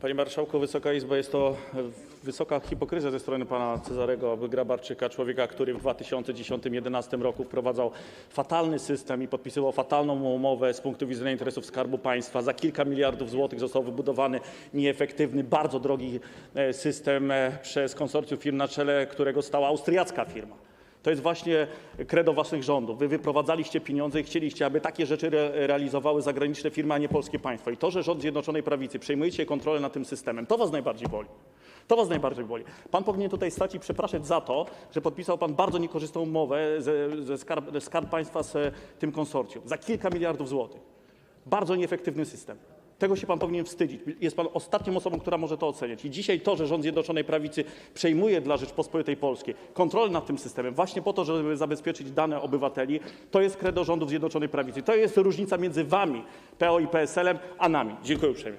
Panie Marszałku, Wysoka Izbo, jest to e, wysoka hipokryzja ze strony pana Cezarego Grabarczyka, człowieka, który w 2010-2011 roku wprowadzał fatalny system i podpisywał fatalną umowę z punktu widzenia interesów Skarbu Państwa. Za kilka miliardów złotych został wybudowany nieefektywny, bardzo drogi e, system e, przez konsorcjum firm, na czele którego stała austriacka firma. To jest właśnie credo waszych rządów. Wy wyprowadzaliście pieniądze i chcieliście, aby takie rzeczy re realizowały zagraniczne firmy, a nie polskie państwo. I to, że rząd Zjednoczonej Prawicy przejmujecie kontrolę nad tym systemem, to was najbardziej boli. To was najbardziej boli. Pan powinien tutaj stać i przepraszać za to, że podpisał pan bardzo niekorzystną umowę ze, ze skarb, skarb państwa z e, tym konsorcjum za kilka miliardów złotych. Bardzo nieefektywny system. Tego się pan powinien wstydzić. Jest pan ostatnią osobą, która może to oceniać. I dzisiaj to, że rząd Zjednoczonej Prawicy przejmuje dla Rzeczpospolitej Polskiej kontrolę nad tym systemem właśnie po to, żeby zabezpieczyć dane obywateli, to jest credo rządów Zjednoczonej Prawicy. To jest różnica między wami, PO i PSL-em, a nami. Dziękuję uprzejmie.